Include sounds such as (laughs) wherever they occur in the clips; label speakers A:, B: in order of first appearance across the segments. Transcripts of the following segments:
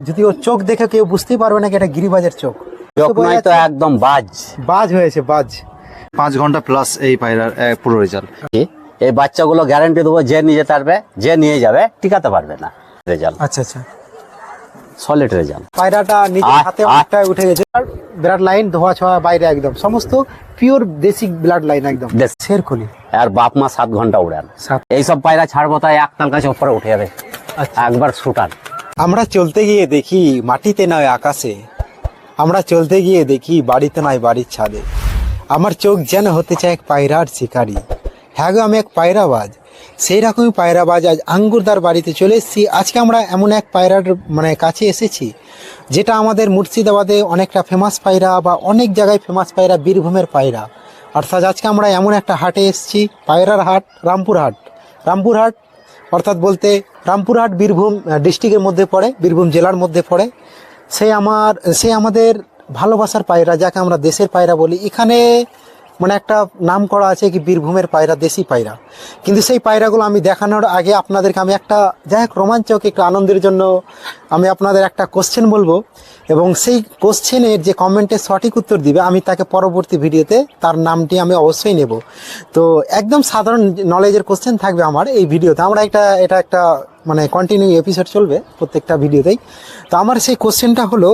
A: যদি ওর চোখ দেখে কেউ বুঝতেই পারবে না কি এটা গিরিবাজের চোখ।
B: চোখ নয় তো একদম বাজ।
A: বাজ হয়েছে বাজ।
C: পাঁচ ঘণ্টা প্লাস এই পায়রার পুরো রেজাল্ট
B: এই বাচ্চাগুলো গ্যারান্টি দেবো যে নিয়ে যেতে পারবে যে নিয়ে যাবে টিকাতে পারবে না। রেজাল্ট
A: আচ্ছা আচ্ছা।
B: সলিড রেজাল্ট
A: পায়রাটা নিজের
B: আ-
A: হাতে
B: আ-
A: অনেকটা উঠে গেছে। আর বিরাট লাইন ধোয়া ছোঁয়া বাইরে একদম। সমস্ত পিওর বেসিক ব্লাড লাইন একদম।
B: দেশ-
A: শেরখলি
B: আর বাপ মা সাত ঘণ্টা উড়ান।
A: সাত।
B: এইসব পায়রা ছাড়বো তাই একতাল কাছে উপরে উঠে যাবে।
A: আচ্ছা।
B: একবার শুটান।
A: আমরা চলতে গিয়ে দেখি মাটিতে নয় আকাশে। আমরা চলতে গিয়ে দেখি বাড়িতে নয় বাড়ির ছাদে। আমার চোখ যেন হতে চায় এক পায়রার শিকারি। হ্যাঁ গো, আমি এক পায়রাবাজ। সেই রকমই পায়রাবাজ আজ আঙ্গুরদার বাড়িতে চলে এসেছি। আজকে আমরা এমন এক পায়রার মানে কাছে এসেছি, যেটা আমাদের মুর্শিদাবাদে অনেকটা ফেমাস পায়রা বা অনেক জায়গায় ফেমাস পায়রা, বীরভূমের পায়রা। অর্থাৎ আজকে আমরা এমন একটা হাটে এসেছি, পায়রার হাট রামপুর হাট রামপুর হাট অর্থাৎ বলতে রামপুরহাট, বীরভূম ডিস্ট্রিক্টের মধ্যে পড়ে, বীরভূম জেলার মধ্যে পড়ে। সে আমার, সে আমাদের ভালোবাসার পায়রা, যাকে আমরা দেশের পায়রা বলি। এখানে মানে একটা নাম করা আছে কি বীরভূমের পায়রা, দেশি পায়রা। কিন্তু সেই পায়রাগুলো আমি দেখানোর আগে আপনাদেরকে আমি একটা, যাই হোক, রোমাঞ্চক একটু আনন্দের জন্য আমি আপনাদের একটা কোশ্চেন বলব। এবং সেই কোশ্চেনের যে কমেন্টে সঠিক উত্তর দিবে, আমি তাকে পরবর্তী ভিডিওতে তার নামটি আমি অবশ্যই নেব। তো একদম সাধারণ নলেজের কোশ্চেন থাকবে আমার এই ভিডিওতে। আমরা একটা, এটা একটা মানে কন্টিনিউ এপিসোড চলবে প্রত্যেকটা ভিডিওতেই। তো আমার সেই কোশ্চেনটা হলো,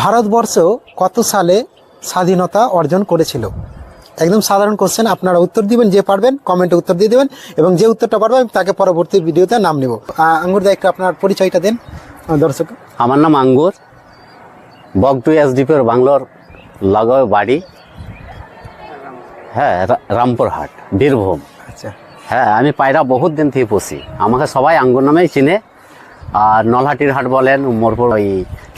A: ভারতবর্ষ কত সালে স্বাধীনতা অর্জন করেছিল? একদম সাধারণ কোশ্চেন আপনারা উত্তর দিবেন যে পারবেন কমেন্টে উত্তর দিয়ে দেবেন এবং যে উত্তরটা পারবেন আমি তাকে পরবর্তী ভিডিওতে নাম নেব। আঙ্গুর দা একটু আপনার পরিচয়টা দেন দর্শক।
B: আমার নাম আঙ্গুর বগটু এসডিপির বাংলোর লাগাও বাড়ি। হ্যাঁ রামপুরহাট বীরভূম।
A: আচ্ছা।
B: হ্যাঁ আমি পায়রা বহুত দিন থেকে পুষি আমাকে সবাই আঙ্গুর নামেই চিনে। আর নলহাটির হাট বলেন মোরপুর ওই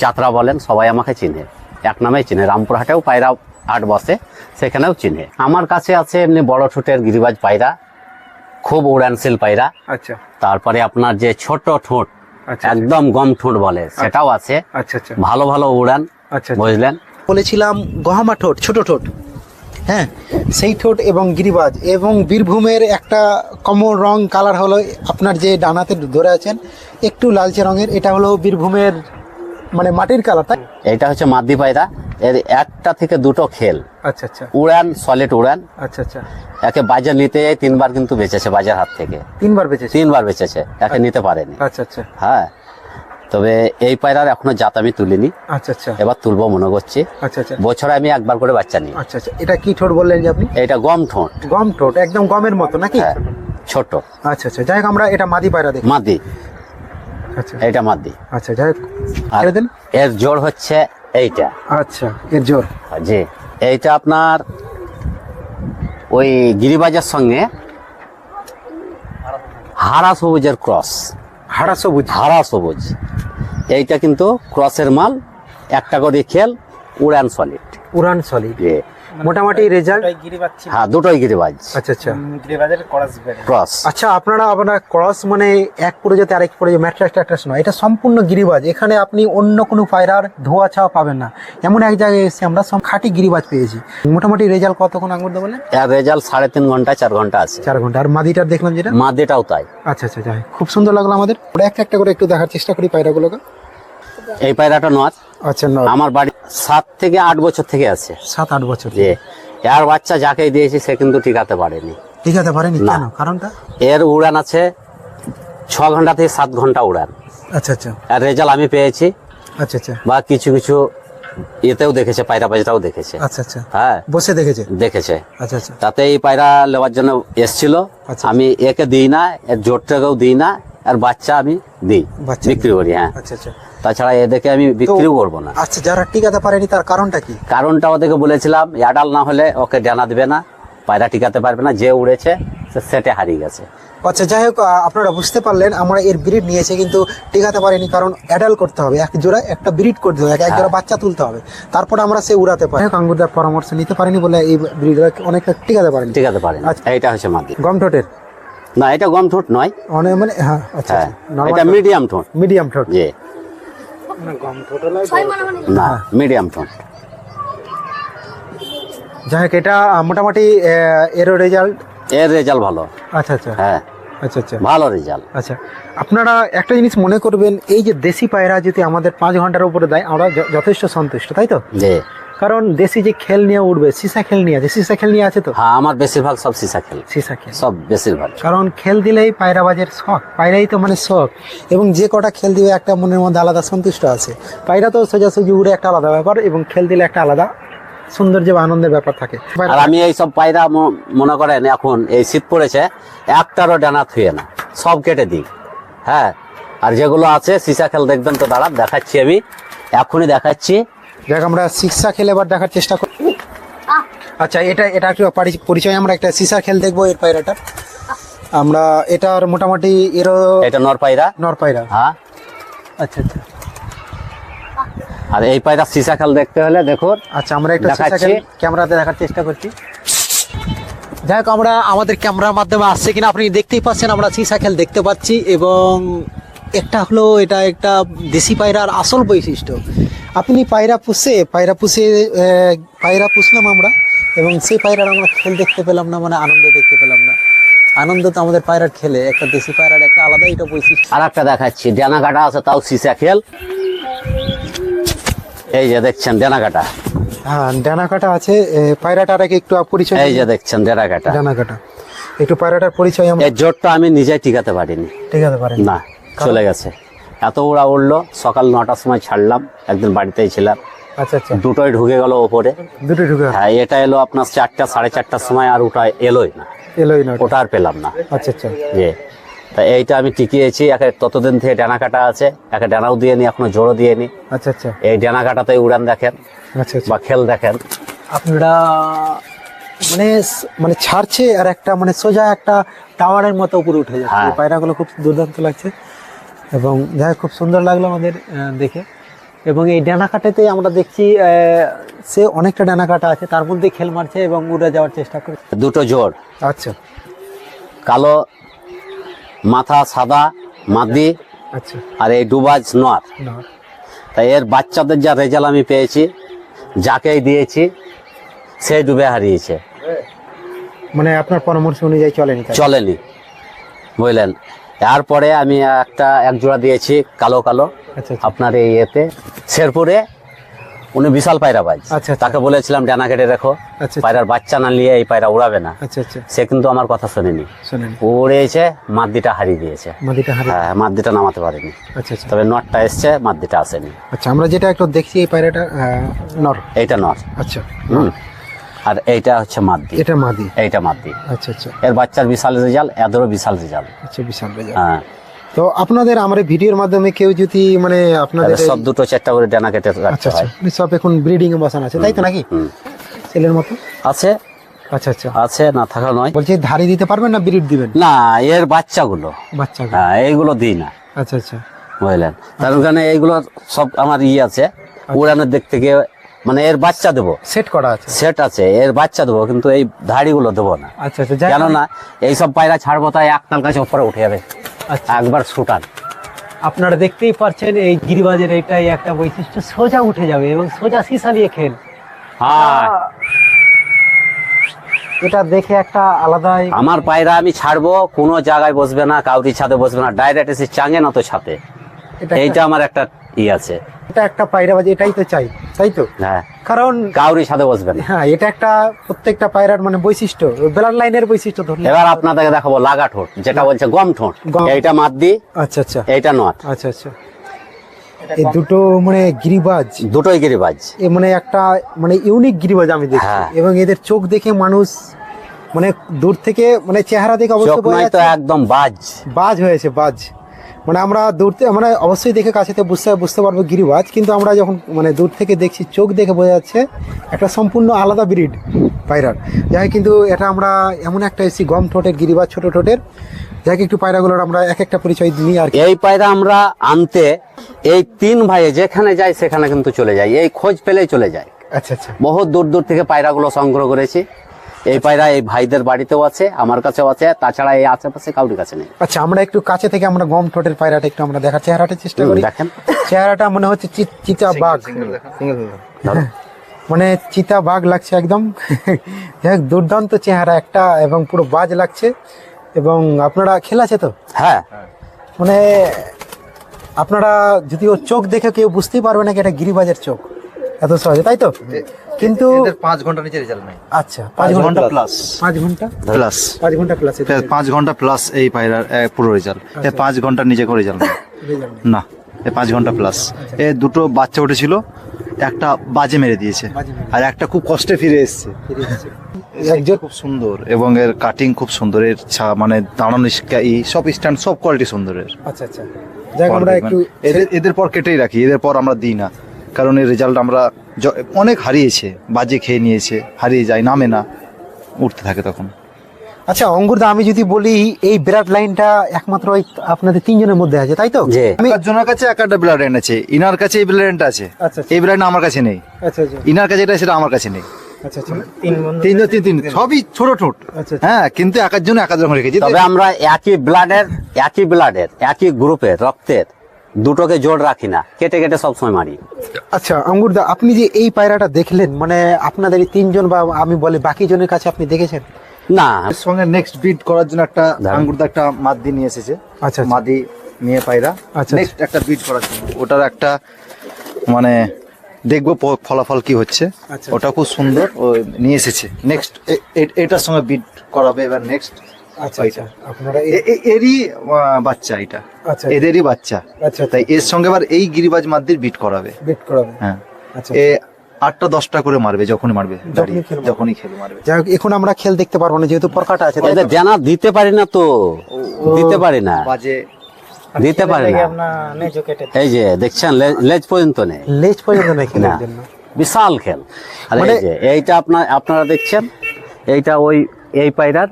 B: চাতরা বলেন সবাই আমাকে চিনে। এক নামেই চিনে। রামপুরহাটেও পায়রা হাট বসে সেখানেও চিনে। আমার কাছে আছে এমনি বড় ঠোঁটের গিরিবাজ পায়রা খুব উড়ানশীল পায়রা।
A: আচ্ছা।
B: তারপরে আপনার যে ছোট ঠোঁট
A: আচ্ছা
B: একদম গম ঠোঁট বলে সেটাও আছে।
A: আচ্ছা আচ্ছা।
B: ভালো ভালো উড়ান
A: আচ্ছা।
B: বুঝলেন?
A: বলেছিলাম গহমা ঠোঁট ছোট ঠোঁট। হ্যাঁ সেই ঠোঁট এবং গিরিবাজ এবং বীরভূমের একটা কমন রং কালার হলো আপনার যে ডানাতে ধরে আছেন একটু লালচে রঙের এটা হলো বীরভূমের মানে মাটির কালার তাই?
B: এটা হচ্ছে মাদি পায়রা। এর একটা থেকে দুটো খেল।
A: আচ্ছা আচ্ছা।
B: উড়ান সলিড উড়ান।
A: আচ্ছা আচ্ছা।
B: একে বাজার নিতে যাই তিনবার কিন্তু বেঁচেছে বাজার হাত থেকে।
A: তিনবার বেঁচেছে?
B: তিনবার বেঁচেছে একে নিতে পারেনি।
A: আচ্ছা আচ্ছা।
B: হ্যাঁ। তবে এই পায়রার এখনও জাত আমি তুলিনি।
A: আচ্ছা আচ্ছা।
B: এবার তুলবো মনে করছি।
A: আচ্ছা আচ্ছা।
B: বছরে আমি একবার করে বাচ্চা নিই।
A: আচ্ছা আচ্ছা। এটা কি ঠোঁট বললেন যে আপনি?
B: এটা গম ঠোঁট।
A: গম ঠোঁট একদম গমের মতো নাকি?
B: হ্যাঁ ছোট।
A: আচ্ছা আচ্ছা। যাই হোক আমরা এটা মাদি পায়রা দেখি।
B: মাদি।
A: আচ্ছা।
B: এইটা মাদি
A: আচ্ছা যাই
B: আর এর জোর হচ্ছে এইটা।
A: আচ্ছা এর জোর।
B: জি এইটা আপনার ওই গিরিবাজার সঙ্গে হারা সবুজের ক্রস।
A: হাড়া সবুজ।
B: হারা সবুজ। এইটা কিন্তু ক্রসের মাল একটা করে খেল উড়ান সলিড
A: উড়ান সলিড মোটামুটি রেজাল্ট
B: হ্যাঁ দুটোই গিরিবাজ।
A: আচ্ছা আচ্ছা।
B: ক্রস
A: আচ্ছা আপনারা আপনার ক্রস মানে এক প্রজাতি আরেক প্রজাতি ম্যাট্রাস ট্যাট্রাস নয় এটা সম্পূর্ণ গিরিবাজ। এখানে আপনি অন্য কোনো পায়রার ধোয়া ছাওয়া পাবেন না। এমন এক জায়গায় এসে আমরা সব খাঁটি গিরিবাজ পেয়েছি। মোটামুটি রেজাল্ট কতক্ষণ আঙুর দেবো
B: এর রেজাল্ট সাড়ে তিন ঘণ্টা চার ঘণ্টা আছে।
A: চার ঘণ্টা। আর মাদিটার দেখলাম যেটা?
B: মাদিটাও তাই।
A: আচ্ছা আচ্ছা যাই খুব সুন্দর লাগল আমাদের। একটা একটা করে একটু দেখার চেষ্টা করি পায়রাগুলোকে।
B: এই পায়রাটা নয়
A: আচ্ছা
B: আমার বাড়ি সাত থেকে আট বছর থেকে আছে।
A: সাত আট বছর
B: যে এর বাচ্চা যাকে দিয়েছি সে কিন্তু টিকাতে পারেনি।
A: টিকাতে পারেনি? কেন? কারণটা?
B: এর উড়ান আছে ছ ঘণ্টা থেকে সাত ঘণ্টা উড়ান।
A: আচ্ছা আচ্ছা।
B: আর রেজাল্ট আমি পেয়েছি।
A: আচ্ছা আচ্ছা।
B: বা কিছু কিছু এতেও দেখেছে পায়রা পায়রাটাও দেখেছে।
A: আচ্ছা আচ্ছা।
B: হ্যাঁ।
A: বসে দেখেছে?
B: দেখেছে।
A: আচ্ছা আচ্ছা।
B: তাতে এই পায়রা নেওয়ার জন্য এসছিল।
A: আচ্ছা।
B: আমি একে দিই না এর জোরটাকেও দিই না। আর বাচ্চা আমি দিই বিক্রি করি হ্যাঁ।
A: আচ্ছা আচ্ছা।
B: তাছাড়া এদেরকে আমি বিক্রিও করব না।
A: আচ্ছা যারা টিকাতে পারেনি তার কারণটা কি?
B: কারণটা ওদেরকে বলেছিলাম অ্যাডাল না হলে ওকে ডানা দেবে না পায়রা টিকাতে পারবে না যে উড়েছে সে সেটে হারিয়ে গেছে।
A: আচ্ছা যাই হোক আপনারা বুঝতে পারলেন আমরা এর ব্রিড নিয়েছে কিন্তু টিকাতে পারিনি কারণ অ্যাডাল করতে হবে। এক জোড়া একটা ব্রিড করতে হবে এক এক জোড়া বাচ্চা তুলতে হবে। তারপর আমরা সে উড়াতে পারি। আঙ্গুরদার পরামর্শ নিতে পারিনি বলে এই ব্রিড অনেকটা টিকাতে পারেনি।
B: টিকাতে পারে না
A: আচ্ছা।
B: এইটা হচ্ছে মাদি
A: গম ঠোঁটের।
B: না এটা গম ঠোঁট নয়।
A: অনেক মানে হ্যাঁ আচ্ছা
B: হ্যাঁ এটা মিডিয়াম ঠোঁট।
A: মিডিয়াম ঠোঁট।
B: যে
A: গম ঠোঁট।
B: না মিডিয়াম ঠোঁট।
A: যাই হোক এটা মোটামুটি এরও রেজাল্ট
B: এর রেজাল্ট ভালো।
A: আচ্ছা আচ্ছা।
B: হ্যাঁ।
A: আচ্ছা আচ্ছা।
B: ভালো রেজাল্ট
A: আচ্ছা। আপনারা একটা জিনিস মনে করবেন এই যে দেশি পায়রা যদি আমাদের পাঁচ ঘণ্টার উপরে দেয় আমরা যথেষ্ট সন্তুষ্ট তাই তো?
B: যে
A: কারণ দেশি যে খেল নিয়ে উঠবে সিসা খেল নিয়ে আছে। সিসা খেল নিয়ে আছে তো?
B: হ্যাঁ আমার বেশিরভাগ সব সিসা খেল।
A: সিসা খেল।
B: সব বেশিরভাগ।
A: কারণ খেল দিলেই পায়রাবাজের শখ। পায়রাই তো মানে শখ। এবং যে কটা খেল দিবে একটা মনের মধ্যে আলাদা সন্তুষ্ট আছে। পায়রা তো সোজাসুজি উড়ে একটা আলাদা ব্যাপার এবং খেল দিলে একটা আলাদা সৌন্দর্য বা আনন্দের ব্যাপার থাকে।
B: আর আমি এই সব পায়রা মনে করেন এখন এই শীত পড়েছে একটারও ডানা থুয়ে না। সব কেটে দিই। হ্যাঁ আর যেগুলো আছে সিসা খেল দেখবেন তো দাঁড়া দেখাচ্ছি আমি। এখনই দেখাচ্ছি।
A: দেখ আমরা শিক্ষা খেলে এবার দেখার চেষ্টা করি। আচ্ছা এটা এটা একটু পারি- পরিচয়? আমরা একটা সিসা খেল দেখব এর পায়রাটার আমরা এটার মোটামুটি এরও
B: এটা নর পায়রা।
A: নর পায়রা।
B: হ্যাঁ।
A: আচ্ছা আচ্ছা।
B: আর এই পায়রা সিসা খেল দেখতে হলে দেখো
A: আচ্ছা আমরা একটা সিসা খেল ক্যামেরাতে দেখার চেষ্টা করছি। যাই হোক আমরা আমাদের ক্যামেরার মাধ্যমে আসছে কিনা আপনি দেখতেই পাচ্ছেন আমরা সিসা খেল দেখতে পাচ্ছি এবং একটা হলো এটা একটা দেশি পায়রার আসল বৈশিষ্ট্য। আপনি পায়রা পুষে পায়রা পুষে পায়রা পুষলাম আমরা এবং সেই পায়রার আমরা খেল দেখতে পেলাম না মানে আনন্দ দেখতে পেলাম না। আনন্দ তো আমাদের পায়রার খেলে একটা দেশি পায়রার একটা আলাদা এটা বৈশিষ্ট্য।
B: আর একটা দেখাচ্ছি ডানা কাটা আছে তাও সিসা খেল। এই যে দেখছেন ডানা কাটা
A: হ্যাঁ ডানা কাটা আছে পায়রাটার একটু পরিচয়
B: এই যে দেখছেন ডানা কাটা
A: ডানা কাটা একটু পায়রাটার পরিচয় আমরা
B: জোরটা আমি নিজে টিকাতে পারিনি।
A: আছে পারেন।
B: না। চলে গেছে। এত ওরা উঠল সকাল নটার সময় ছাড়লাম একদিন বাড়িতেই ছিলাম।
A: আচ্ছা আচ্ছা।
B: দুটোই ঢুকে গেল ওপরে।
A: দুটো ঢুকে
B: হ্যাঁ এটা এলো আপনার চারটা সাড়ে চারটার সময় আর ওটা এলোই না।
A: এলোই না ওটা।
B: আর পেলাম না।
A: আচ্ছা আচ্ছা।
B: যে তা এইটা আমি টিকিয়েছি একে ততদিন থেকে ডানা কাটা আছে একে ডানাও দিয়ে নি এখনও জোরও দিয়ে নি
A: আচ্ছা আচ্ছা।
B: এই ডানা কাটাতে উড়ান দেখেন
A: আচ্ছা আচ্ছা।
B: বা খেল দেখেন।
A: আপনারা মানে মানে ছাড়ছে আর একটা মানে সোজা একটা টাওয়ারের মতো উপরে উঠে যাচ্ছে।
B: হ্যাঁ।
A: পায়রাগুলো খুব দুর্দান্ত লাগছে। এবং যাই খুব সুন্দর লাগল আমাদের দেখে। এবং এই ডানা কাটাতে আমরা দেখছি সে অনেকটা ডানা কাটা আছে তার মধ্যে খেল মারছে এবং উড়ে যাওয়ার চেষ্টা করে।
B: দুটো জোর।
A: আচ্ছা।
B: কালো মাথা সাদা মাদি
A: আচ্ছা।
B: আর এই ডুবাজ নর
A: না
B: তাই এর বাচ্চাদের যা রেজাল্ট আমি পেয়েছি যাকেই দিয়েছি সে ডুবে হারিয়েছে।
A: মানে আপনার পরামর্শ অনুযায়ী চলেনি?
B: চলেনি। বুঝলেন? তারপরে আমি একটা এক জোড়া দিয়েছি কালো কালো
A: আচ্ছা আচ্ছা।
B: আপনার এই এতে শেরপুরে উনি বিশাল পায়রা পাই
A: আচ্ছা।
B: তাকে বলেছিলাম ডানা কেটে রেখো। পায়রার বাচ্চা না নিয়ে এই পায়রা উড়াবে না। সে কিন্তু আমার কথা শোনেনি। উড়েছে মাদ্দিটা হারিয়ে দিয়েছে। হ্যাঁ মাদ্দিটা নামাতে পারেনি। তবে নটটা এসছে মাদ্দিটা আসেনি।
A: আচ্ছা আমরা যেটা একটু দেখছি এই পায়রাটা নর।
B: এইটা নট
A: আচ্ছা।
B: হুম। আর এইটা হচ্ছে মাদ্দি
A: এটা মাদি?
B: এইটা মাদ্দি
A: আচ্ছা আচ্ছা।
B: এর বাচ্চার বিশাল রেজাল এদেরও বিশাল রেজাল্ট।
A: আচ্ছা বিশাল রেজাল্ট।
B: হ্যাঁ।
A: তো আপনাদের আমার ভিডিওর মাধ্যমে কেউ যদি মানে আপনাদের
B: সব দুটো চারটা করে ডানা কেটে
A: আচ্ছা আচ্ছা। মানে সব এখন ব্রিডিং এ বসানো আছে তাই তো নাকি? ছেলের মতো?
B: আছে?
A: আচ্ছা আচ্ছা।
B: আছে না থাকা নয়।
A: বলছি ধারি দিতে পারবেন না ব্রিড দিবেন?
B: না এর বাচ্চাগুলো।
A: বাচ্চা
B: হ্যাঁ এইগুলো দিই না।
A: আচ্ছা আচ্ছা।
B: বুঝলেন? তার ওখানে এইগুলো সব আমার ইয়ে আছে। উড়ানোর দিক থেকে মানে এর বাচ্চা দেবো।
A: সেট করা আছে।
B: সেট আছে এর বাচ্চা দেবো কিন্তু এই ধাড়িগুলো দেবো না।
A: আচ্ছা আচ্ছা
B: কেন না এইসব পায়রা ছাড়বো তাই একতাল কাছে উপরে উঠে যাবে।
A: আচ্ছা।
B: একবার শুটান।
A: আপনারা দেখতেই পাচ্ছেন এই গিরিবাজের এটাই একটা বৈশিষ্ট্য সোজা উঠে যাবে এবং সোজা সিসা নিয়ে খেল।
B: হ্যাঁ।
A: এটা দেখে একটা আলাদাই
B: আমার পায়রা আমি ছাড়বো কোনো জায়গায় বসবে না কাউরি ছাদে বসবে না ডাইরেক্ট এসে চাঙে না তো ছাতে।
A: এটা
B: এইটা আমার একটা ই আছে।
A: এটা একটা পায়রাবাজি এটাই তো চাই তাই তো?
B: হ্যাঁ।
A: কারণ
B: কাউরি ছাদে বসবে না।
A: হ্যাঁ এটা একটা প্রত্যেকটা পায়রার মানে বৈশিষ্ট্য ব্লাড লাইনের বৈশিষ্ট্য ধরলে।
B: এবার আপনাদেরকে দেখাবো লাগা ঠোঁট যেটা বলছে গম ঠোঁট। এইটা মাদ্দি
A: আচ্ছা আচ্ছা।
B: এইটা নথ
A: আচ্ছা আচ্ছা। এই দুটো মানে গিরিবাজ।
B: দুটোই গিরিবাজ।
A: এ মানে একটা মানে ইউনিক গিরিবাজ আমি দেখছি।
B: হ্যাঁ।
A: এবং এদের চোখ দেখে মানুষ মানে দূর থেকে মানে চেহারা দেখে
B: চোখ
A: অবশ্যই বোঝা যাচ্ছে
B: একদম বাজ।
A: বাজ হয়েছে বাজ। মানে আমরা দূর থেকে মানে অবশ্যই দেখে কাছেতে বুঝতে বুঝতে পারব গিরিবাজ কিন্তু আমরা যখন মানে দূর থেকে দেখছি চোখ দেখে বোঝা যাচ্ছে একটা সম্পূর্ণ আলাদা ব্রিড পায়রার। যাই কিন্তু এটা আমরা এমন একটা এসি গম ঠোঁটের গিরিবাজ ছোট ঠোঁটের। যাই একটু পায়রাগুলোর আমরা এক একটা পরিচয় দিই আর কি।
B: এই পায়রা আমরা আনতে এই তিন ভাইয়ে যেখানে যাই সেখানে কিন্তু চলে যাই এই খোঁজ পেলেই চলে যায়।
A: আচ্ছা আচ্ছা।
B: বহুত দূর দূর থেকে পায়রাগুলো সংগ্রহ করেছি। এই পায়রা এই ভাইদের বাড়িতেও আছে আমার কাছেও আছে তাছাড়া এই আশেপাশে কাউরির কাছে নেই।
A: আচ্ছা আমরা একটু কাছে থেকে আমরা গম ঠোঁটের পায়রাটা একটু আমরা দেখার চেহারাটা চেষ্টা করি।
B: দেখেন।
A: চেহারাটা মনে হচ্ছে চিতা বাঘ। মানে চিতা বাঘ লাগছে একদম। যাই দুর্দান্ত চেহারা একটা এবং পুরো বাজ লাগছে। এবং আপনারা খেলা আছে তো?
B: হ্যাঁ।
A: মানে আপনারা যদি ওর চোখ দেখে কেউ বুঝতেই পারবে না কি এটা গিরিবাজের চোখ। এত সহজে তাই তো? কিন্তু
C: পাঁচ ঘণ্টা নিচে রেজাল্ট নেই।
A: আচ্ছা পাঁচ ঘণ্টা
C: প্লাস
A: পাঁচ ঘণ্টা
C: প্লাস
A: পাঁচ ঘণ্টা প্লাস
C: পাঁচ ঘণ্টা প্লাস এই পায়রার পুরো রেজাল্ট এর পাঁচ ঘণ্টা নিচে করে রেজাল্ট না এ পাঁচ ঘণ্টা প্লাস এ দুটো বাচ্চা উঠেছিল একটা বাজে মেরে দিয়েছে। আর একটা খুব কষ্টে ফিরে এসেছে।
A: একজন
C: খুব সুন্দর এবং এর কাটিং খুব সুন্দর এর ছা- মানে দাঁড়ানো ই সব স্ট্যান্ড সব কোয়ালিটি সুন্দর এর
A: আচ্ছা। আচ্ছা যাক আমরা একটু
C: এদের এদের পর কেটেই রাখি এদের পর আমরা দিই না। কারণ এর রেজাল্ট আমরা অনেক হারিয়েছে বাজে খেয়ে নিয়েছে হারিয়ে যায় নামে না উঠতে থাকে তখন।
A: আচ্ছা অঙ্গুরদা আমি যদি বলি এই বিরাট লাইনটা একমাত্র ওই আপনাদের তিনজনের মধ্যে আছে তাই তো? আমি
C: জনের কাছে এক একটা ব্লাড আছে। ইনার কাছে এই ব্লাড আছে।
A: আচ্ছা, আচ্ছা।
C: এই ব্লাড আমার কাছে নেই।
A: আচ্ছা
C: ইনার কাছে এটা সেটা আমার কাছে নেই।
A: তিন
C: তিন তিন। সবই ছোট ছোট
A: আচ্ছা।
C: হ্যাঁ কিন্তু এক একজন এক এক রকম রেখেছি।
B: তবে আমরা একই ব্লাডের একই ব্লাডের একই গ্রুপের রক্তের। দুটোকে জোর রাখি না কেটে কেটে সবসময় মারি।
A: আচ্ছা অঙ্গুরদা আপনি যে এই পায়রাটা দেখলেন মানে আপনাদের এই তিনজন বা আমি বলি বাকি জনের কাছে আপনি দেখেছেন?
B: না।
C: এর সঙ্গে নেক্সট বিট করার জন্য একটা
B: দারুণ।
C: আঙ্গুরদা একটা মাদি নিয়ে এসেছে।
A: আচ্ছা, আচ্ছা।
C: মাদি নিয়ে পায়রা।
A: আচ্ছা,
C: নেক্সট একটা বিট করার জন্য। ওটার একটা মানে দেখব ফলাফল কি হচ্ছে।
A: আচ্ছা।
C: ওটা খুব সুন্দর ও নিয়ে এসেছে। নেক্সট এটার সঙ্গে বিট করাবে এবার নেক্সট
A: আচ্ছা আচ্ছা। আপনারা
C: এরই বাচ্চা এটা।
A: আচ্ছা
C: এদেরই বাচ্চা।
A: আচ্ছা
C: তাই এর সঙ্গে আবার এই গিরিবাজ মাদ্দির বিট করাবে।
A: বেট করাবে।
C: হ্যাঁ।
A: আচ্ছা
C: আটটা দশটা করে মারবে যখনই মারবে যখনই খেলে মারবে।
A: যাই হোক এখন আমরা খেল দেখতে পারব না যেহেতু পরকাটা আছে তাই
B: জানা দিতে পারি না তো। দিতে পারি না।
C: বাজে।
B: দিতে পারি না। এই যে দেখছেন লেজ পর্যন্ত নেই।
A: লেজ পর্যন্ত নেই খেলার
B: না। বিশাল খেল। আর এই
A: মানে-
B: যে এইটা আপনার আপনারা দেখছেন এইটা ওই এই পায়রার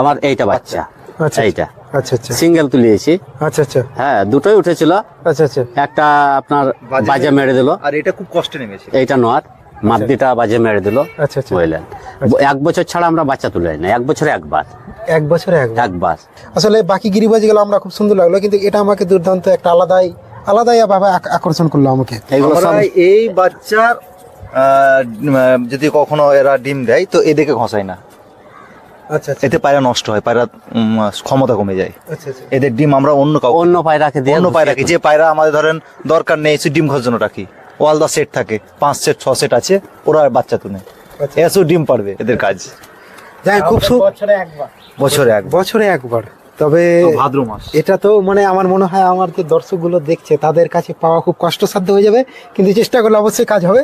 B: আমার এইটা বাচ্চা।
A: আচ্ছা
B: এইটা।
A: আচ্ছা আচ্ছা।
B: সিঙ্গেল তুলিয়েছি।
A: আচ্ছা আচ্ছা।
B: হ্যাঁ দুটোই উঠেছিল।
A: আচ্ছা আচ্ছা।
B: একটা আপনার
C: বাজে
B: মেরে দিল।
C: আর এটা খুব কষ্টে নেমেছে।
B: এইটা নোয়ার মাদ্দিটা বাজে মেরে দিল।
A: আচ্ছা আচ্ছা।
B: বুঝলেন এক বছর ছাড়া আমরা বাচ্চা তুলে না এক বছরে একবার।
A: এক বছরে একবার। আসলে বাকি গিরিবাজিগুলো আমরা খুব সুন্দর লাগল কিন্তু এটা আমাকে দুর্দান্ত একটা আলাদাই আলাদাই ভাবে আকর্ষণ করল আমাকে।
C: এই বাচ্চার আহ, যদি কখনো এরা ডিম দেয় তো এদেরকে ঘষায় না।
A: আচ্ছা আচ্ছা
C: এতে পায়রা নষ্ট হয় পায়রা ক্ষমতা কমে যায়।
A: আচ্ছা আচ্ছা।
C: এদের ডিম আমরা অন্য কাউকে
B: অন্য পায়রাকে দিই
C: অন্য পায়রা রাখি যে পায়রা আমাদের ধরেন দরকার নেই সে ডিম খাওয়ার জন্য রাখি। ওয়ালদা সেট থাকে পাঁচ সেট ছ সেট আছে ওরা বাচ্চা তুলে
A: আচ্ছা।
C: এসো ডিম পারবে এদের কাজ।
A: যাই হোক, খুব সু-
C: বছরে এক
A: বছরে একবার। তবে
C: ভাদ্র মাস।
A: এটা তো মানে আমার মনে হয় আমার যে দর্শকগুলো দেখছে তাদের কাছে পাওয়া খুব কষ্টসাধ্য হয়ে যাবে। কিন্তু চেষ্টা করলে অবশ্যই কাজ হবে।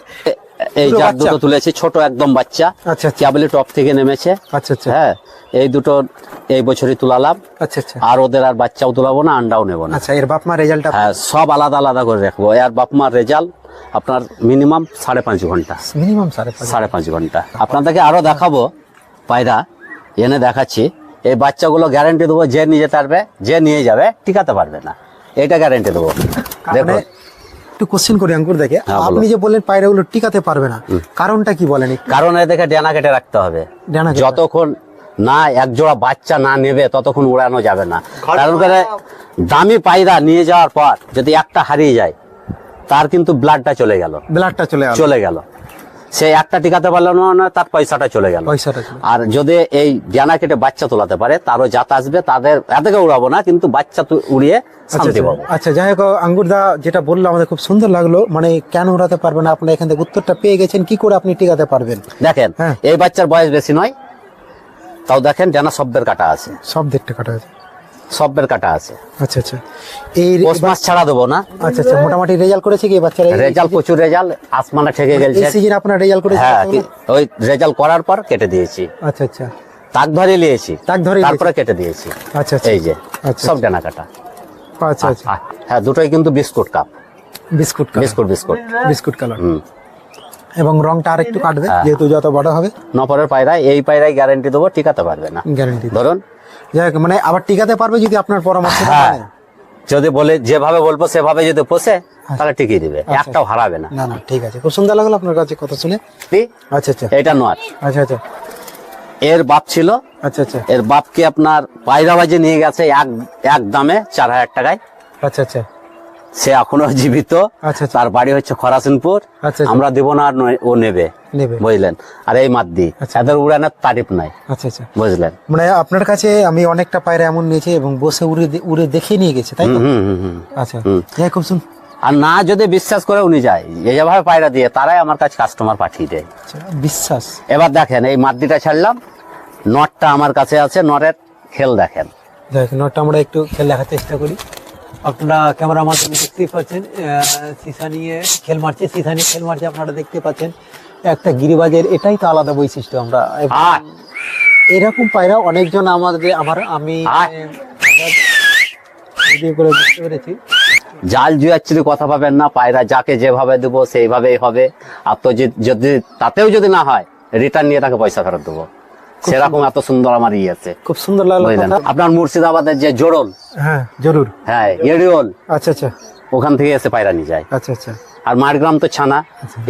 B: এই জাত? দুটো তুলেছি ছোট একদম বাচ্চা।
A: আচ্ছা আচ্ছা।
B: টপ থেকে নেমেছে।
A: আচ্ছা আচ্ছা।
B: হ্যাঁ এই দুটো এই বছরই তুলালাম।
A: আচ্ছা আচ্ছা।
B: আর ওদের আর বাচ্চাও তুলাবো না আন্ডাও নেব না।
A: আচ্ছা এর বাপ মা রেজাল্টটা?
B: হ্যাঁ সব আলাদা আলাদা করে রাখব। আর বাপ মার রেজাল্ট আপনার মিনিমাম সাড়ে পাঁচ ঘণ্টা।
A: মিনিমাম সাড়ে
B: সাড়ে পাঁচ ঘণ্টা। আপনাদেরকে আরও দেখাবো পায়রা এনে দেখাচ্ছি। এই বাচ্চাগুলো গ্যারান্টি দেবো যে নিয়ে যেতে পারবে যে নিয়ে যাবে টিকাতে পারবে না। এটা গ্যারান্টি দেবো। দেখো।
A: মানে একটু কোশ্চেন করি দেখে।
B: হ্যাঁ,
A: আপনি যে বললেন পায়রাগুলো টিকাতে পারবে না কারণটা কি বলেন?
B: কারণ ডেনা কেটে রাখতে হবে।
A: ডানা
B: যতক্ষণ না এক জোড়া বাচ্চা না নেবে ততক্ষণ উড়ানো যাবে না। কারণ করে দামি পায়রা নিয়ে যাওয়ার পর যদি একটা হারিয়ে যায় তার কিন্তু ব্লাডটা চলে গেল।
A: ব্লাডটা চলে
B: চলে গেল। সে একটা টিকাতে পারল না তার পয়সাটা চলে গেল।
A: পয়সাটা
B: আর যদি এই ডানা কেটে বাচ্চা তোলাতে পারে তারও জাত আসবে তাদের এতকে উড়াবো না কিন্তু বাচ্চা তু- উড়িয়ে
A: আচ্ছা
B: শান্তি
A: আচ্ছা।
B: পাবো।
A: আচ্ছা যাই হোক আঙ্গুরদা যেটা বলল আমাদের খুব সুন্দর লাগল। মানে কেন উড়াতে পারবে না? আপনার এখান থেকে উত্তরটা পেয়ে গেছেন। কি করে আপনি টিকাতে পারবেন?
B: দেখেন
A: হ্যাঁ।
B: এই বাচ্চার বয়স বেশি নয়। তাও দেখেন ডানা সব্যের কাটা আছে।
A: দিকটা কাটা আছে।
B: সব্যের কাটা আছে।
A: আচ্ছা আচ্ছা। এই
B: মাস ছাড়া দেবো না।
A: আচ্ছা আচ্ছা মোটামুটি রেজাল্ট করেছে কি বাচ্চারা?
B: রেজাল্ট প্রচুর রেজাল্ট আসমানে ঠেকে
A: এই
B: গেছে
A: সিজন আপনার রেজাল্ট করেছে
B: হ্যাঁ ওই রেজাল্ট করার পর কেটে দিয়েছি।
A: আচ্ছা আচ্ছা।
B: তাক ধরে নিয়েছি।
A: তাক ধরে
B: তারপরে কেটে দিয়েছি।
A: আচ্ছা আচ্ছা।
B: এই যে
A: আচ্ছা,
B: সব ডানা কাটা।
A: আচ্ছা আচ্ছা।
B: হ্যাঁ দুটোই কিন্তু biscuit cup.
A: Biscuit
B: biscuit biscuit.
A: Biscuit colour.
B: হুম।
A: এবং রংটা আর একটু কাটবে
B: হ্যাঁ।
A: যেহেতু যত বড় হবে।
B: নপরের পায়রা এই পায়রায় গ্যারান্টি দেবো টিকাতে পারবে না।
A: গ্যারান্টি
B: ধরুন
A: যাই হোক, মানে আবার টিকাতে পারবে যদি আপনার পরামর্শ
B: হ্যাঁ। যদি বলে যেভাবে বলব সেভাবে যদি পোষে তাহলে টিকিয়ে দিবে। একটাও হারাবে না।
A: না না ঠিক আছে। খুব সুন্দর লাগল আপনার কাছে কথা শুনে। আচ্ছা আচ্ছা।
B: এটা নয়।
A: আচ্ছা আচ্ছা।
B: এর বাপ ছিল।
A: আচ্ছা আচ্ছা।
B: এর বাপকে আপনার পায়রা বাজে নিয়ে গেছে এক এক দামে চার হাজার টাকায়।
A: আচ্ছা আচ্ছা।
B: সে এখনও জীবিত।
A: আচ্ছা, আচ্ছা।
B: তার বাড়ি হচ্ছে খরাসিনপুর।
A: আচ্ছা।
B: আমরা দেব না আর ও নেবে
A: নেবে।
B: বুঝলেন? আর এই মাদ্দি। এদের উড়ানের তারিফ নাই
A: আচ্ছা আচ্ছা।
B: বুঝলেন?
A: মানে আপনার কাছে আমি অনেকটা পায়রা এমন নিয়েছি এবং বসে উড়ে উড়ে দেখে নিয়ে গেছে তাই তো?
B: হুম হুম হুম
A: আচ্ছা। খুব শুন।
B: আর না যদি বিশ্বাস করে উনি যায় যে যেভাবে পায়রা দিয়ে তারাই আমার কাছে কাস্টমার পাঠিয়ে দেয়।
A: বিশ্বাস।
B: এবার দেখেন এই মাদ্দিটা ছাড়লাম নটটা আমার কাছে আছে নটের খেল দেখেন।
A: নোটটা আমরা একটু খেল দেখার চেষ্টা করি। আপনারা ক্যামেরার মাধ্যমে দেখতেই পাচ্ছেন সিসা নিয়ে খেল মারছে সিসা নিয়ে খেল মারছে আপনারা দেখতে পাচ্ছেন। একটা গিরিবাজের এটাই তো আলাদা বৈশিষ্ট্য আমরা। এরকম পায়রা অনেকজন আমাদের আমার আমি
B: আয়।
A: ভিডিও করে বুঝতে পেরেছি।
B: জাল জুয়াচ্ছিরি কথা পাবেন না পায়রা যাকে যেভাবে দেবো সেইভাবেই হবে। আর তো যদি তাতেও যদি না হয় রিটার্ন নিয়ে তাকে পয়সা ফেরত দেবো। সেরকম এত সুন্দর আমার ইয়ে আছে।
A: খুব সুন্দর লাগল
B: আপনার মুর্শিদাবাদের যে জোরল।
A: হ্যাঁ জরুর।
B: হ্যাঁ এরিওল।
A: আচ্ছা আচ্ছা।
B: ওখান থেকে এসে পায়রা নিয়ে যায়।
A: আচ্ছা আচ্ছা।
B: আর মারগ্রাম তো ছানা।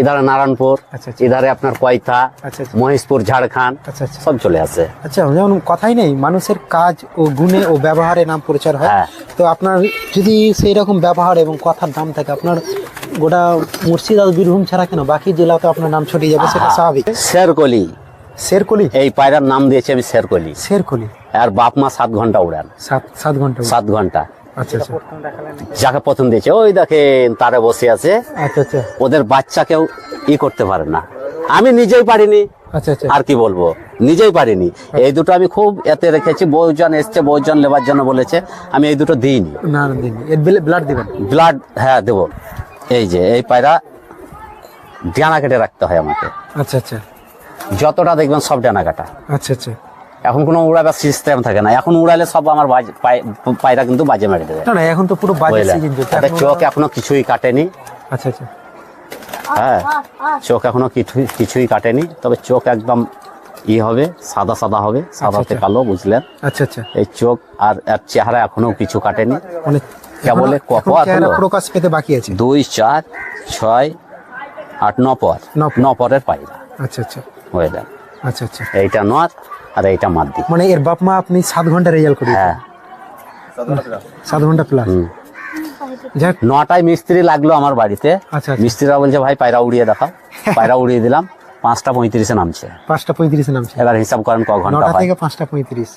B: ইধারে নারায়ণপুর
A: আচ্ছা, আচ্ছা।
B: ইধারে আপনার কয়থা
A: আচ্ছা, আচ্ছা।
B: মহেশপুর ঝাড়খণ্ড
A: আচ্ছা আচ্ছা।
B: সব চলে আসে।
A: আচ্ছা যেমন কথাই নেই মানুষের কাজ ও গুণে ও ব্যবহারে নাম প্রচার হয়।
B: হ্যাঁ।
A: তো আপনার যদি সেই রকম ব্যবহার এবং কথার দাম থাকে আপনার গোটা মুর্শিদাবাদ বীরভূম ছাড়া কেন? বাকি জেলাতে আপনার নাম ছড়িয়ে যাবে সেটা স্বাভাবিক।
B: শেরকলি।
A: শেরকলি?
B: এই পায়রার নাম দিয়েছে আমি শেরকলি।
A: শেরকলি?
B: আর বাপ মা সাত ঘণ্টা উড়ান।
A: সাত সাত ঘণ্টা
B: সাত ঘণ্টা।
A: আচ্ছা আচ্ছা।
B: যাকে প্রথম দিয়েছে ওই দেখেন তারে বসে আছে।
A: আচ্ছা
B: ওদের বাচ্চাকেও ই করতে পারে না। আমি নিজেই পারিনি। আর কি বলব? নিজেই পারিনি। এই দুটো আমি খুব এতে রেখেছি। বহুজন এসছে বহুজন লেবার জন্য বলেছে। আমি এই দুটো দিইনি।
A: ব্লাড দিবেন?
B: ব্লাড হ্যাঁ দেবো। এই যে এই পায়রা ডানা কেটে রাখতে হয় আমাকে।
A: আচ্ছা আচ্ছা।
B: যতটা দেখবেন সব ডানা কাটা
A: আচ্ছা আচ্ছা।
B: এখন কোনো উড়াবার সিস্টেম থাকে না। এখন উড়ালে সব আমার পায়রা কিন্তু বাজে মেরে দেবে।
A: না এখন তো পুরো বাজে সিজন চলছে।
B: তাদের চোখ এখনও কিছুই কাটেনি।
A: আচ্ছা আচ্ছা।
B: হ্যাঁ চোখ এখনও কিছুই কিছুই কাটেনি। তবে চোখ একদম ই হবে সাদা সাদা হবে সাদাতে
A: আচ্ছা।
B: কালো বুঝলেন
A: আচ্ছা আচ্ছা।
B: এই চোখ আর এর চেহারা এখনও কিছু কাটেনি।
A: মানে
B: কেবলে
A: এখনো-
B: কপ
A: এখন
B: আছে
A: চেহারা
B: তো?
A: প্রকাশ পেতে বাকি আছে।
B: দুই চার ছয় আট ন পর।
A: ন
B: পরের পায়রা।
A: আচ্ছা আচ্ছা।
B: হয়ে যান
A: আচ্ছা আচ্ছা।
B: এইটা নর্থ আর এইটা মাদ্দি
A: মানে এর বাপ মা আপনি সাত ঘণ্টা রেজাল্ট করি
B: হ্যাঁ।
A: সাত ঘণ্টা প্লাস যাক।
B: নটায় মিস্ত্রি লাগল আমার বাড়িতে।
A: আচ্ছা, আচ্ছা।
B: মিস্ত্রিরা বলছে ভাই পায়রা উড়িয়ে দেখাও। (laughs) পায়রা উড়িয়ে দিলাম। পাঁচটা পঁয়ত্রিশে নামছে।
A: পাঁচটা পঁয়ত্রিশে নামছে।
B: এবার হিসাব করেন ক ঘণ্টা
A: থেকে পাঁচটা পঁয়ত্রিশ।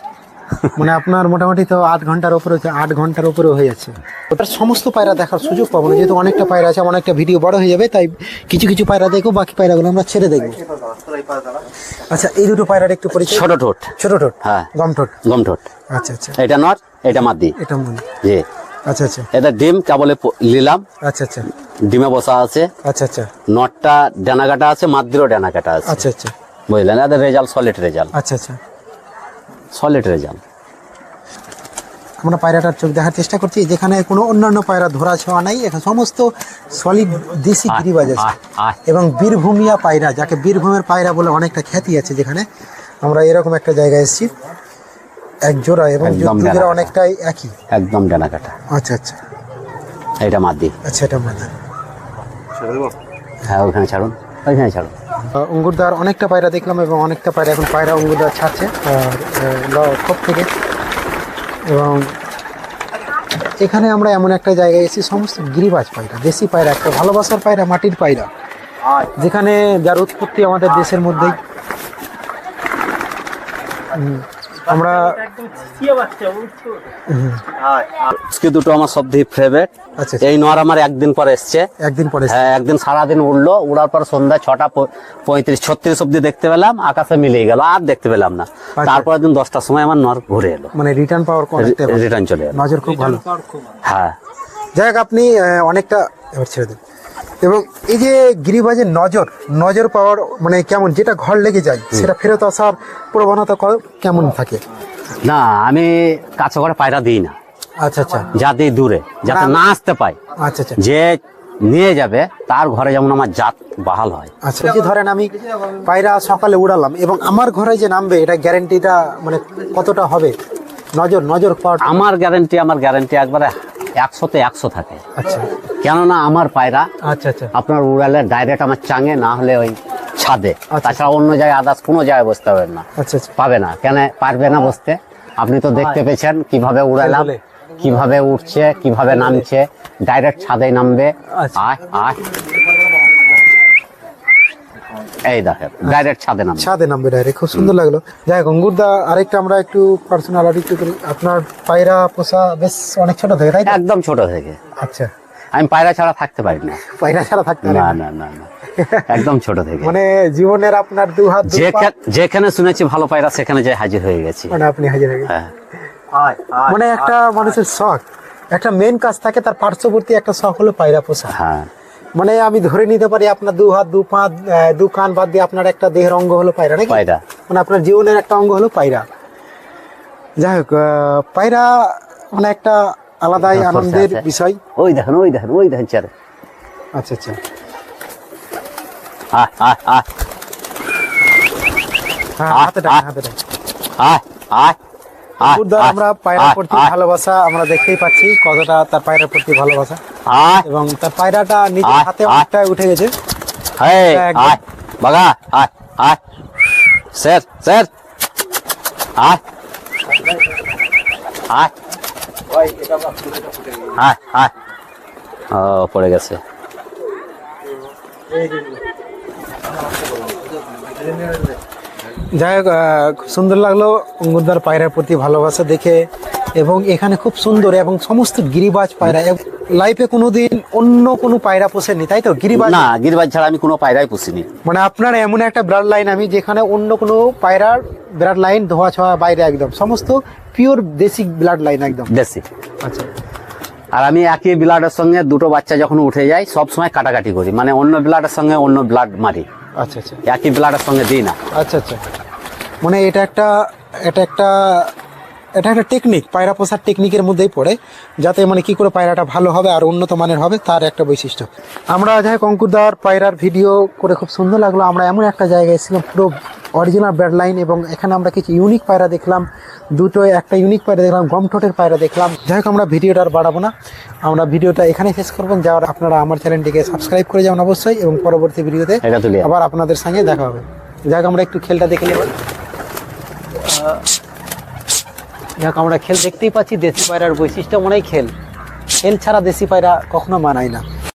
A: মানে আপনার মোটামুটি তো আট ঘণ্টার উপরে হচ্ছে আট ঘণ্টার উপরে হয়ে যাচ্ছে। ওটার সমস্ত পায়রা দেখার সুযোগ পাবো না যেহেতু অনেকটা পায়রা আছে অনেকটা ভিডিও বড় হয়ে যাবে তাই কিছু কিছু পায়রা দেখো বাকি পায়রাগুলো আমরা ছেড়ে দেখব। আচ্ছা এই দুটো পায়রার একটু পরিচয়?
B: ছোট ঠোঁট।
A: ছোট ঠোঁট?
B: হ্যাঁ।
A: গম ঠোঁট?
B: গম ঠোঁট।
A: আচ্ছা আচ্ছা।
B: এটা নট এটা মাদ্দি
A: এটা মনে
B: জি।
A: আচ্ছা আচ্ছা।
B: এটা ডিম কেবলে নিলাম।
A: আচ্ছা আচ্ছা।
B: ডিমে বসা আছে।
A: আচ্ছা আচ্ছা।
B: নটটা ডানা কাটা আছে মাদ্দিরও ডানা কাটা আছে।
A: আচ্ছা আচ্ছা।
B: বুঝলেন? এদের রেজাল্ট সলিড রেজাল্ট।
A: আচ্ছা আচ্ছা।
B: সলিড রেজাল্ট
A: আমরা পায়রাটার চোখ দেখার চেষ্টা করছি যেখানে কোনো অন্যান্য পায়রা ধরা ছোঁয়া নাই এখানে সমস্ত সলিড দেশি গিরিবাজ আছে। এবং বীরভূমিয়া পায়রা যাকে বীরভূমের পায়রা বলে অনেকটা খ্যাতি আছে যেখানে আমরা এরকম একটা জায়গায় এসেছি। এক জোড়া এবং
B: ডানা।
A: অনেকটাই একই।
B: একদম ডানা কাটা।
A: আচ্ছা আচ্ছা।
B: এটা মাদ্দি
A: আচ্ছা এটা মাথা
B: হ্যাঁ ওখানে ছাড়ুন ওইখানে ছাড়ুন।
A: অঙ্গুরদার অনেকটা পায়রা দেখলাম এবং অনেকটা পায়রা এখন পায়রা অঙ্গুরদার ছাড়ছে খোপ থেকে। এবং এখানে আমরা এমন একটা জায়গায় এসেছি, সমস্ত গিরিবাজ পায়রা, দেশি পায়রা, একটা ভালোবাসার পায়রা, মাটির পায়রা, যেখানে যার উৎপত্তি আমাদের দেশের মধ্যেই। আমরা
B: আজকে দুটো আমার সব থেকে ফেভারিট
A: আচ্ছা।
B: এই নর আমার একদিন পর এসছে।
A: একদিন পরে
B: হ্যাঁ একদিন সারাদিন উড়লো উড়ার পর সন্ধ্যা ছটা প- পঁয়ত্রিশ ছত্রিশ অব্দি দেখতে পেলাম আকাশে মিলিয়ে গেল আর দেখতে পেলাম না। তারপরের দিন দশটার সময় আমার নর ঘুরে এলো।
A: মানে রিটার্ন পাওয়ার
B: রিটার্ন চলে এলো।
A: নজর খুব ভালো।
B: হ্যাঁ।
A: যাই হোক আপনি অনেকটা এবার ছেড়ে দিন। এবং এই যে গিরিবাজের নজর নজর পাওয়ার মানে কেমন যেটা ঘর লেগে যায় সেটা ফেরত আসার প্রবণতা কেমন থাকে?
B: না আমি কাছে করে পায়রা দিই না।
A: আচ্ছা আচ্ছা।
B: যা দিই দূরে যাতে না। আসতে পাই
A: আচ্ছা আচ্ছা।
B: যে নিয়ে যাবে তার ঘরে যেমন আমার জাত বাহাল হয়।
A: আচ্ছা যে ধরেন আমি পায়রা সকালে উড়ালাম এবং আমার ঘরে যে নামবে এটা গ্যারেন্টিটা মানে কতটা হবে? নজর নজর পাওয়ার
B: আমার গ্যারান্টি আমার গ্যারান্টি একবারে একশোতে একশো থাকে।
A: আচ্ছা।
B: কেননা আমার পায়রা
A: আচ্ছা আচ্ছা।
B: আপনার উড়ালে ডাইরেক্ট আমার চাঙে না হলে ওই ছাদে।
A: আচ্ছা।
B: তাছাড়া অন্য জায়গায় আদার্স কোনো জায়গায় বসতে পারবেন না।
A: আচ্ছা আচ্ছা।
B: পাবে না। কেন পারবে না বসতে? আপনি তো দেখতে পেয়েছেন কীভাবে উড়ালাম। কীভাবে উঠছে কীভাবে নামছে। ডাইরেক্ট ছাদে নামবে।
A: আচ্ছা।
B: আয় আয়। এই দেখেন ডাইরেক্ট ছাদে নামবে।
A: ছাদে নামবে ডাইরেক্ট খুব সুন্দর লাগল। যাই হোক অঙ্গুরদা আরেকটা আমরা একটু পার্সোনাল একটু করি। আপনার পায়রা পোষা বেশ অনেক ছোট থেকে তাই?
B: একদম ছোট থেকে।
A: আচ্ছা।
B: আমি পায়রা ছাড়া থাকতে পারি না।
A: পায়রা ছাড়া থাকতে
B: না
A: না।
B: না না একদম ছোট থেকে।
A: মানে জীবনের আপনার দু হাত
B: যেখানে শুনেছি ভালো পায়রা সেখানে যাই হাজির হয়ে গেছি।
A: মানে আপনি হাজির হয়ে গেছেন।
B: হ্যাঁ।
A: মানে একটা মানুষের শখ একটা মেন কাজ থাকে তার পার্শ্ববর্তী একটা শখ হলো পায়রা পোষা।
B: হ্যাঁ।
A: মানে আমি ধরে নিতে পারি আপনার দু হাত দু পা দু কান বাদ দিয়ে আপনার একটা দেহের অঙ্গ হলো পায়রা নাকি?
B: পায়রা।
A: মানে আপনার জীবনের একটা অঙ্গ হলো পায়রা। যাই হোক পায়রা মানে একটা আলাদাই আনন্দের বিষয়।
B: ওই দেখেন ওই দেখেন ওই দেখেন চারে
A: আচ্ছা আচ্ছা।
B: আয়
A: হ্যাঁ
B: আহ,
A: হাতে
B: আহ।
A: হাতে ডাকেন
B: আয় আয় আয়
A: আমরা পায়রা প্রতি ভালোবাসা আমরা দেখতেই পাচ্ছি কতটা তার পায়রার প্রতি ভালোবাসা। এবং তার পায়রাটা নিজের হাতে। অনেকটা উঠে গেছে।
B: এই, বাগা আয় আয় স্যার স্যার। আয় আয় আয় আয় ও পড়ে গেছে।
A: যাই হোক খুব সুন্দর লাগল অঙ্গুরদার পায়রার প্রতি ভালোবাসা দেখে এবং এখানে খুব সুন্দর এবং সমস্ত গিরিবাজ পায়রা লাইফে কোনোদিন অন্য কোনো পায়রা পোষেনি তাই তো? গিরিবাজ?
B: না গিরিবাজ ছাড়া আমি কোনো পায়রাই পুষিনি।
A: মানে আপনার এমন একটা ব্লাড লাইন আমি যেখানে অন্য কোনো পায়রার ব্রাড লাইন ধোয়া ছোঁয়া বাইরে একদম সমস্ত পিওর দেশি ব্লাড লাইন একদম।
B: বেশি
A: আচ্ছা।
B: আর আমি একই ব্লাডের সঙ্গে দুটো বাচ্চা যখন উঠে যায় সব সময় কাটাকাটি করি মানে অন্য ব্লাডের সঙ্গে অন্য ব্লাড মারি।
A: আচ্ছা আচ্ছা।
B: একই ব্লাডের সঙ্গে দিই না।
A: আচ্ছা আচ্ছা। মানে এটা একটা এটা একটা এটা একটা টেকনিক পায়রা পোষার টেকনিকের মধ্যেই পড়ে যাতে মানে কি করে পায়রাটা ভালো হবে আর উন্নত মানের হবে তার একটা বৈশিষ্ট্য। আমরা যাই কঙ্কুরদার পায়রার ভিডিও করে খুব সুন্দর লাগল আমরা এমন একটা জায়গায় ছিলাম পুরো অরিজিনাল ব্যাড লাইন এবং এখানে আমরা কিছু ইউনিক পায়রা দেখলাম দুটো একটা ইউনিক পায়রা দেখলাম গম ঠোঁটের পায়রা দেখলাম। যাই হোক আমরা ভিডিওটা আর বাড়াবো না। আমরা ভিডিওটা এখানে শেষ করবেন যাওয়ার আপনারা আমার চ্যানেলটিকে সাবস্ক্রাইব করে যাবেন অবশ্যই এবং পরবর্তী ভিডিওতে আবার আপনাদের সঙ্গে দেখা হবে। যাই হোক আমরা একটু খেলটা দেখে নেব। যাক আমরা খেল দেখতেই পাচ্ছি। দেশি পায়রার বৈশিষ্ট্য মনেই খেল। খেল ছাড়া দেশি পায়রা কখনো মানায় না।